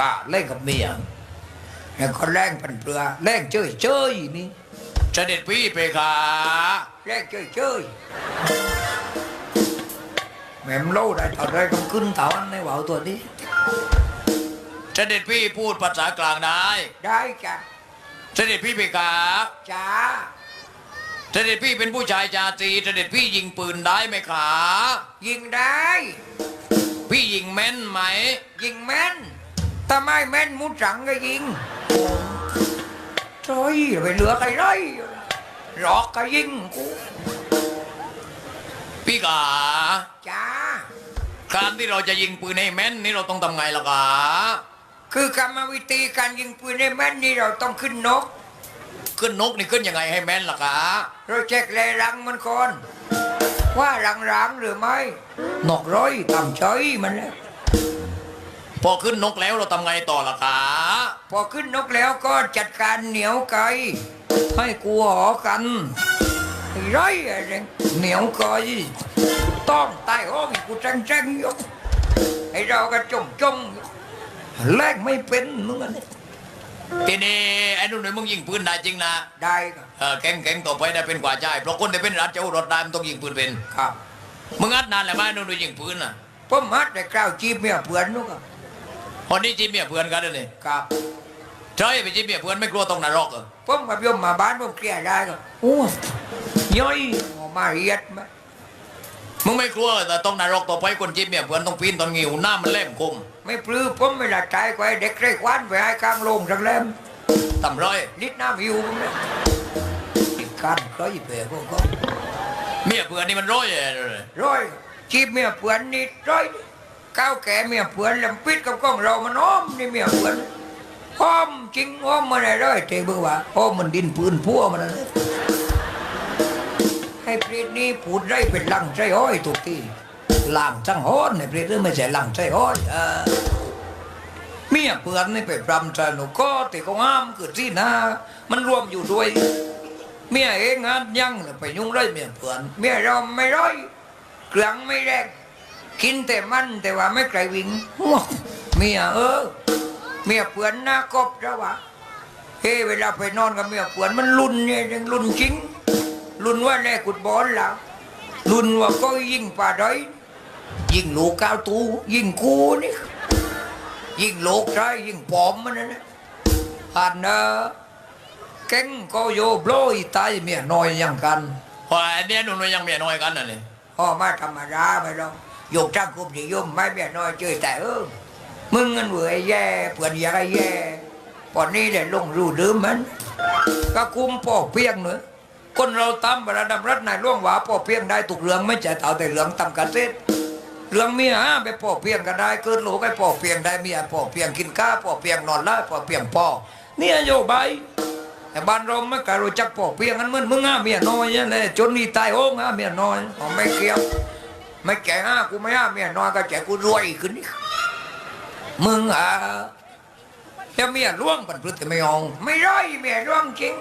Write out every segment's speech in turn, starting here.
ข้าเล่นกับเมียแล้วก็แรงพันเปลือแรงเจยเจยๆนี่เสด็จพี่เพคะแรงเจยเจยแม่มโลได้เท่าไรก็ขึ้นเท่านั้นในว่าวตัวนี้เสด็จพี่พูดภาษากลางได้ได้จ้ะเสด็จพี่เพคะจ้าเสด็จพี่เป็นผู้ชายชาตรีเสด็จพี่ยิงปืนได้ไหมคะยิงได้ พี่ยิงแม่นไหม ยิงแม่น ถ้าไม่แม่นมุดสังก็ยิงโอ้ยไปเหลือใครไรหลอกก็ยิงกูพี่กาจ้าการที่เราจะยิงปืนให้แม่นนี่เราต้องทำไงล่ะกาคือกรรมวิธีการยิงปืนให้แม่นนี่เราต้องขึ้นนก ขึ้นนกนี่ขึ้นยังไงให้แม่นล่ะกาเราเช็คแลรังมันก่อนว่ารังรังหรือไม่นกร้อยทำเฉยมันแล้ว พอขึ้นนกแล้วเราทำไงต่อล่ะกาพอขึ้นนกแล้วก็จัดการเหนียวไก่ให้กูหอกันไอ้ไรอะไรเหนียวไก่ต้องใต้ห้องให้กูจังจังๆอยกไอ้เราก็จมจมๆแลกไม่เป็นมึงอันนี้ทีนี้ไอ้นุ่นมึงยิงปืนได้จริงนะได้ครับเออแก่งแก่งต่อไปได้เป็นกว่าใจเพราะคนที่เป็นรัฐเจ้ารถได้มันต้องยิงปืนเป็นครับมึงอัดนานแล้วไหมนุ่นยิงปืนน่ะผมฮัดแต่กล้าวจีบเมียเพื่อนนู้นครับ พอนี้จีบเมียเพื่อนกันเลยนี่ครับใช่ไปจีบเมียเพื่อนไม่กลัวต้องนรกเหรอผมกับโยมมาบ้านผมเคลียร์ได้ครับโอ้ยย่อยออกมาเรียดไหมมึงไม่กลัวแต่ต้องนรกต่อไปคนจีบเมียเพื่อนต้องปีนตอนงิวหน้ามันแหลมคม ไม่ปลื้มผมไม่ละใจไว้เด็กเร่ควันไปให้ข้างโลงสักเล่มทำร้อยนิดน้ำหิวผมเลยติดกันร้อยเปรพวกเขาเมียเพื่อนนี่มันร้อยเลยร้อยจีบเมียเพื่อนนิดร้อย ก้าวแก่เมียเพื่อนลำปิดกับกล้องเรามันอ้อมนี่เมียเพื่อนอ้อมจริงอ้อมมาได้ร้อยเทเบื่อว่าอ้อมมันดินปืนพัวมันนะให้เปรตนี้พูดได้เป็นลังใจห้อยถูกที่ลังจังฮ้อนในเปรตเรื่อไม่ใช่ลังใจห้อยเออเมียเพื่อนนี่ไปปรำใจหนูก็ติก็งามคือที่นามันรวมอยู่ด้วย เมียเองงานยังน่ะไปยุ่งไรเมียเพื่อนเมียเราไม่ร้อยเครื่องไม่แรก กินแต่มันแต่ว่าไม่ไกลวิ่งว้าวเมียเออ เมียเพื่อนหน้ากบแล้ววะเฮ้เวลาไปนอนกับเมียเพื่อนมันรุนเนี่ยยังรุนจริงรุนว่าแลกุดบอลแล้วรุนว่าก็ยิงป่าด้อยยิงลูกก้าวตูยิงกูนี่ยิ่งโลกใจยิ่งผอมมันนะนะอันเนอเก่งก็โยโบลอยตายเมียน้อยอย่างกันพอไอ้เนี่ยนุ่นยังเมียน้อยกันน่ะนี่พ่อมาธรรมดาไปหร อกยกจ้างคุมนิยมไม่เมียน้อยเจอแต่เออมึงเงินเหวยแย่เผื่อนยาแย่ปอนนี้ได้ลงรูดืมมัน ก็คุมพ่อเพียงเนอคนเราตามบรรดารัฐนายล่วงหวาพ่อเพียงได้ถูกเรื่องไม่ใช่เท่าแต่เรื่องตำกันเสร็จเรื่องเมียฮะไปพ่อเพียงก็ได้เกิดลูกให้พ่อเพียงได้เมียพ่อเพียงกินข้าวพ่อเพียงนอนไล่พ่อเพียงพ่อเนี่ยโยบายแต่บ้านเราไม่กล้ารู้จักพ่อเพียงกันเหมือนมึงฮะเมียน้อยเนี่ยแหละจนนี่ตายโอ้งฮะเมียน้อยไม่เกี่ยว ไม่แก่ฮะกูไม่ฮะเมียน้อยก็แก่กูรวยขึ้นนี่มึงอะจะเมียล่วงปันพฤติไม่ยองไม่ร้อยเมียล่วงจริง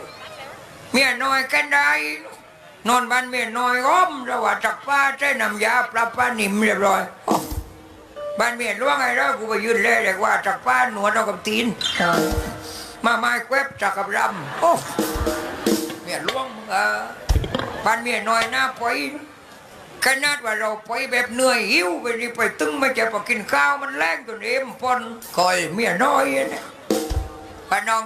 เมียน้อยกันได้ นอนบ้านเมียน้อยอ้อมระหว่าจักป้าใช้น้ำยาปลาป้านิ่มเรียบร้อยบ้านเมียล่วงไงแล้วกูไปยืนเล่เลยว่าจักป้าหนวดเอากับตีนมาไม้แควบจักกับรำโอ้เมียล่วงมึงเออบ้านเมียน้อยหน้าปอย ขนาดว่าเราไปแบบเหนื่อยหิวไปนี่ไปตึงไม่จะไปกินข้าวมันแรงจนเอ็มปนคอยเมียน้อยเนี่ยป้าน้อง